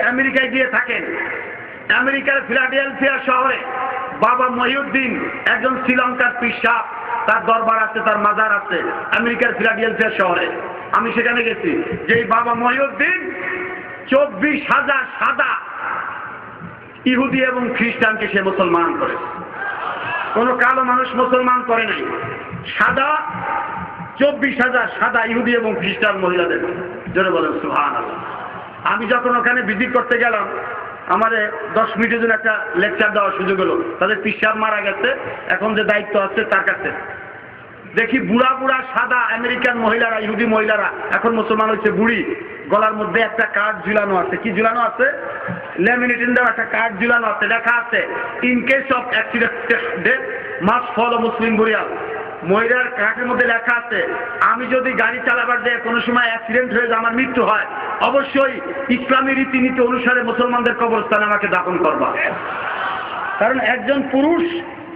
আমেরিকায় গিয়ে থাকেন। আমেরিকার ফিলাডেলফিয়া শহরে বাবা মহিউদ্দিন, একজন শ্রীলঙ্কার পিসা তার দরবার আছে, তার মাজার আছে আমেরিকার ফিলাডেলফিয়া শহরে। আমি সেখানে গেছি। যে বাবা মহিউদ্দিন চব্বিশ হাজার সাদা ইহুদি এবং খ্রিস্টানকে সে মুসলমান করে। কোনো কালো মানুষ মুসলমান করে নাই। সাদা, চব্বিশ হাজার সাদা ইহুদি এবং খ্রিস্টান মহিলাদের। জোরে বলেন সুহান আমি যখন ওখানে ভিজিট করতে গেলাম আমাদের দশ মিনিটের জন্য একটা লেকচার দেওয়ার সুযোগ হলো। তাদের পিসাব মারা গেছে, এখন যে দায়িত্ব আছে তার কাছে। দেখি বুড়া বুড়া সাদা আমেরিকান মহিলারা, ইহুদি মহিলারা, এখন মুসলমান হচ্ছে বুড়ি, গলার মধ্যে একটা কার্ড ঝুলানো আছে। কি ঝুলানো আছে? লেমিনেটিন দেওয়া একটা কার্ড ঝুলানো আছে, লেখা আছে in case of accident must follow Muslim burial মহিলার কার্ডের মধ্যে লেখা আছে, আমি যদি গাড়ি চালাবার যে কোনো সময় অ্যাক্সিডেন্ট হয়ে আমার মৃত্যু হয়, অবশ্যই ইসলামী রীতিনীতি অনুসারে মুসলমানদের কবরস্থানে আমাকে দাপন করবা। কারণ একজন পুরুষ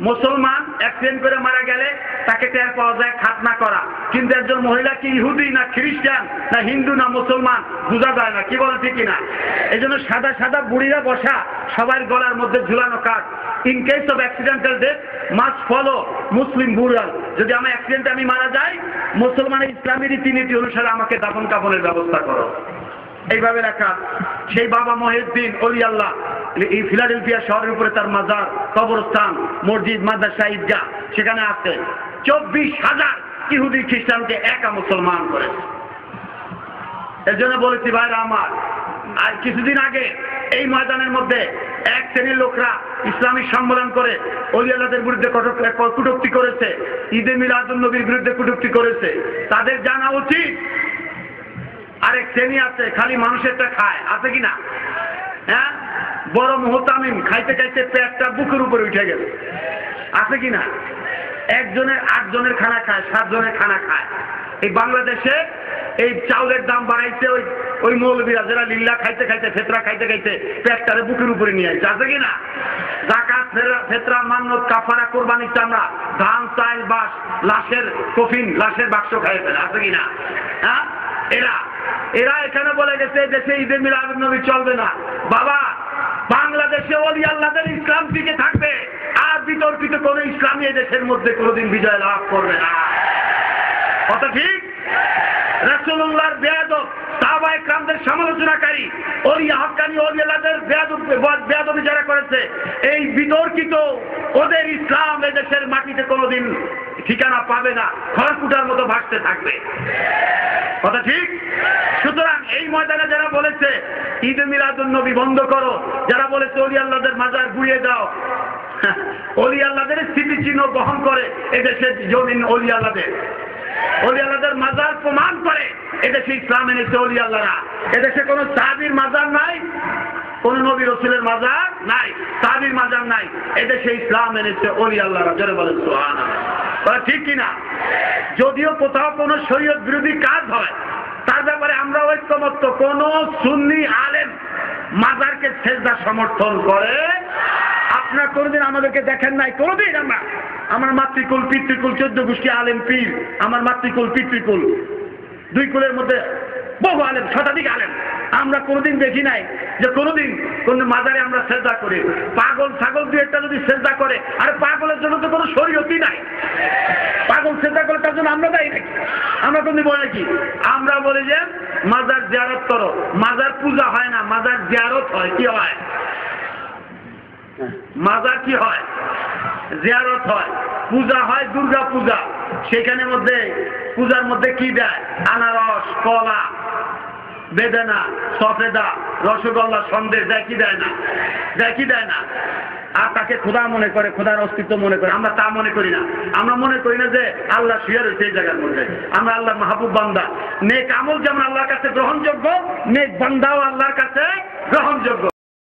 মুসলমান অ্যাক্সিডেন্ট করে মারা গেলে তাকে টের পাওয়া যায় খাতনা করা। কিন্তু একজন মহিলা কি ইহুদি না খ্রিস্টান না হিন্দু না মুসলমান বোঝা যায় না, কি বলে ঠিক না এই জন্য সাদা সাদা বুড়িরা বসা সবার গলার মধ্যে ঝুলানো কাঠ। In case of accidental death must follow Muslim burial যদি আমার অ্যাক্সিডেন্টে আমি মারা যাই, মুসলমানের ইসলামী রীতিনীতি অনুসারে আমাকে দাফন কাফনের ব্যবস্থা করো। এইভাবে রাখা। সেই বাবা মহিউদ্দিন অলি আল্লাহ এই ফিলাডেলফিয়া শহরের উপরে তার মাজার, কবরস্থান, মসজিদ, মাদ্রাসা, ঈদগাহ, সেখানে আছে। চব্বিশ হাজার ইহুদি খ্রিস্টানকে একা মুসলমান করেছে। এর জন্য বলেছি, ভাইরা আমার আর কিছুদিন আগে এই ময়দানের মধ্যে এক শ্রেণির লোকরা ইসলামিক সম্মেলন করে অলিয়ালাদের বিরুদ্ধে কটক- কটূক্তি করেছে, ঈদে মিলাদুল নবীর বিরুদ্ধে কটূক্তি করেছে। তাদের জানা উচিত, আরেক শ্রেণি আছে, খালি মানুষেরটা খায়, আছে কিনা হ্যাঁ? বড় মোহতামিম খাইতে খাইতে পেটটা বুকের উপরে উঠে গেল। আছে কি না? একজনের আটজনের খানা খায়, সাতজনের খানা খায়। এই বাংলাদেশে এই চাউলের দাম বাড়াইছে ওই ওই মৌলবীরা যারা লিল্লা খাইতে খাইতে, ফেতরা খাইতে খাইতে পেটটারে বুকের উপরে নিয়ে আসছে আছে কি না? জাকাত ফেতরা, মান্নত, কাফারা কোরবানির চামড়া ধান চাইল বাস লাশের কফিন, লাশের বাক্স খাইয়ে ফেলে। আছে কি না? হ্যাঁ? এরা এরা এখানে বলে গেছে দেশে ঈদে মিলাদ নবী চলবে না। বাবা বাংলাদেশে অলি আল্লাহদের ইসলাম টিকে থাকবে। আর বিতর্কিত কোন ইসলামী দেশের মধ্যে কোনোদিন বিজয় লাভ করবে না। কথা ঠিক? রাসুল্লাহর বেয়াদব সাহাবা সমালোচনাকারী, ওই হাক্কানি ওলিয়ালাদের বেয়াদবি যারা করেছে, এই বিতর্কিত ওদের ইসলাম এদেশের মাটিতে কোনোদিন ঠিকানা পাবে না, খড়কুটার মতো ভাসতে থাকবে। কথা ঠিক? সুতরাং এই ময়দানে যারা বলেছে, ঈদ মিলাদুল নবী বন্ধ করো, যারা বলেছে অলি আল্লাহদের মাজার ঘুরিয়ে দাও হ্যাঁ, অলি আল্লাদের স্মৃতিচিহ্ন বহন করে এদেশের জমিন অলি আল্লাদের অলি আল্লাহদের মাজার প্রমাণ করে, এদেশে ইসলাম এনেছে অলি এদেশে কোনো সাহাবির মাজার নাই, কোন নবী রসুলের মাজার নাই, সাহাবির মাজার নাই। এদেশে ইসলাম এনেছে অলি আল্লাহরা জোরে বলেন সোহান ঠিক কিনা? যদিও কোথাও কোনো শরীয়ত বিরোধী কাজ হয়, তার ব্যাপারে আমরা ঐক্যমত্য। কোন সুন্নি আলেম মাজারকে সেজদা সমর্থন করে। আপনার কোনোদিন আমাদেরকে দেখেন নাই? কোনোদিন আমরা আমার মাতৃকুল, পিতৃকুল, চোদ্দ গোষ্ঠী আলেম, পীর। আমার মাতৃকুল, পিতৃকুল। দুই কুলের মধ্যে বহু আলেম, শতাধিক আলেম। আমরা কোনোদিন দেখি নাই যে কোনোদিন কোন মাজারে আমরা সেজদা করি। পাগল, ছাগল দু একটা যদি সেজদা করে, আর পাগলের জন্য তো কোনো শরীয়তই নাই। পাগল চিন্তা করে তার জন্য আমরা দায়ী নাকি? আমরা কোনদিন বলি নাকি? আমরা বলি যে, মাজার জিয়ারত করো। মাজার পূজা হয় না, মাজার জিয়ারত হয়। কি হয়? মাজার কি হয়? জিয়ারত হয়। পূজা হয় দুর্গা পূজা। সেখানে মধ্যে পূজার মধ্যে কি দেয়? আনারস, কলা, বেদানা, সফেদা, রসগোল্লা, সন্দেশ দেয় কি দেয় না? দেয় কি দেয় না? আর তাকে খোদা মনে করে, খোদার অস্তিত্ব মনে করে। আমরা তা মনে করি না। আমরা মনে করি না যে আল্লাহ শুয়ে রয়েছে এই জায়গার মধ্যে। আমরা আল্লাহ মাহবুব বান্দা। নেক আমল যেমন আল্লাহর কাছে গ্রহণযোগ্য, নেক বান্দাও আল্লাহর কাছে গ্রহণযোগ্য।